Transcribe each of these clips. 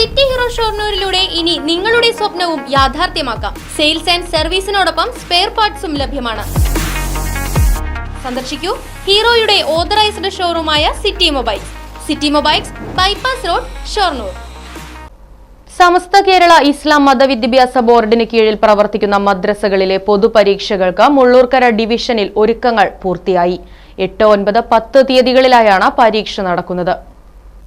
City hero ഷോർണൂരിലൂടെ ഇനി നിങ്ങളുടെ സ്വപ്നവും യാഥാർത്ഥ്യമാക്കാം. സെയിൽസ് ആൻഡ് സർവീസിനോടൊപ്പം സ്പെയർ പാർട്സും ലഭ്യമാണ്. സന്ദർശിക്കൂ ഹീറോയുടെ authorised ഷോറൂമായ City Mobiles. City Mobiles bypass road Shoranur. Samastha Kerala Islam മതവിദ്യാഭ്യാസ ബോർഡിന് കീഴിൽ പ്രവർത്തിക്കുന്ന മദ്രസകളിലെ പൊതുപരീക്ഷകൾക്ക് മുള്ളൂർക്കര ഡിവിഷനിൽ ഒരുക്കങ്ങൾ പൂർത്തിയായി. എട്ട് ഒൻപത് പത്ത് തീയതികളിലായാണ് പരീക്ഷ നടക്കുന്നത്.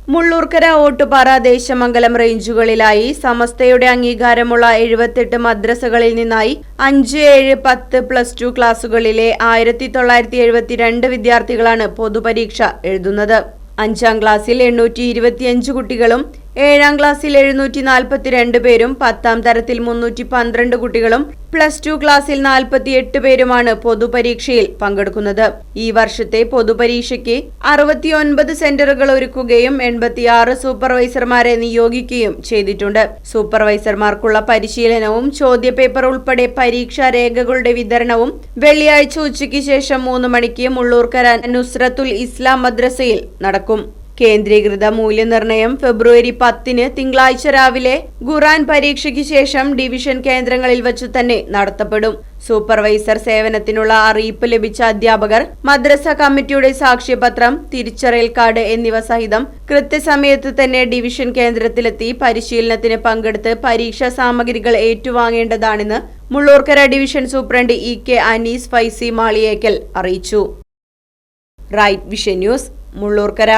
മുള്ളൂർക്കര ഓട്ടുപാറ ദേശമംഗലം റേഞ്ചുകളിലായി സമസ്തയുടെ അംഗീകാരമുള്ള എഴുപത്തെട്ട് മദ്രസകളിൽ നിന്നായി അഞ്ച് ഏഴ് പത്ത് പ്ലസ് ടു ക്ലാസുകളിലെ ആയിരത്തി തൊള്ളായിരത്തി എഴുപത്തിരണ്ട് വിദ്യാർത്ഥികളാണ് പൊതുപരീക്ഷ എഴുതുന്നത്. അഞ്ചാം ക്ലാസ്സിൽ എണ്ണൂറ്റി ഇരുപത്തിയഞ്ച് കുട്ടികളും ഏഴാം ക്ലാസ്സിൽ എഴുന്നൂറ്റി നാൽപ്പത്തിരണ്ട് പേരും പത്താം തരത്തിൽ മുന്നൂറ്റി പന്ത്രണ്ട് കുട്ടികളും പ്ലസ് ടു ക്ലാസ്സിൽ നാൽപ്പത്തിയെട്ട് പേരുമാണ് പൊതുപരീക്ഷയിൽ പങ്കെടുക്കുന്നത്. ഈ വർഷത്തെ പൊതുപരീക്ഷയ്ക്ക് അറുപത്തിയൊൻപത് സെന്ററുകൾ ഒരുക്കുകയും എൺപത്തിയാറ് സൂപ്പർവൈസർമാരെ നിയോഗിക്കുകയും ചെയ്തിട്ടുണ്ട്. സൂപ്പർവൈസർമാർക്കുള്ള പരിശീലനവും ചോദ്യപേപ്പർ ഉൾപ്പെടെ പരീക്ഷാ രേഖകളുടെ വിതരണവും വെള്ളിയാഴ്ച ഉച്ചയ്ക്ക് ശേഷം മൂന്ന് മണിക്ക് മുള്ളൂർക്കര നുസ്രത്തുൽ ഇസ്ലാം മദ്രസയിൽ നടക്കും. കേന്ദ്രീകൃത മൂല്യനിർണയം ഫെബ്രുവരി പത്തിന് തിങ്കളാഴ്ച രാവിലെ ഖുറാൻ പരീക്ഷയ്ക്ക് ശേഷം ഡിവിഷൻ കേന്ദ്രങ്ങളിൽ വച്ചു തന്നെ നടത്തപ്പെടും. സൂപ്പർവൈസർ സേവനത്തിനുള്ള അറിയിപ്പ് ലഭിച്ച അധ്യാപകർ മദ്രസ കമ്മിറ്റിയുടെ സാക്ഷ്യപത്രം തിരിച്ചറിയൽ കാർഡ് എന്നിവ സഹിതം കൃത്യസമയത്ത് തന്നെ ഡിവിഷൻ കേന്ദ്രത്തിലെത്തി പരിശീലനത്തിന് പങ്കെടുത്ത് പരീക്ഷാ സാമഗ്രികൾ ഏറ്റുവാങ്ങേണ്ടതാണെന്ന് Mullurkara division superintendent E K Anees Faizy Maliyekkal അറിയിച്ചു. Right Vision News Mullurkara.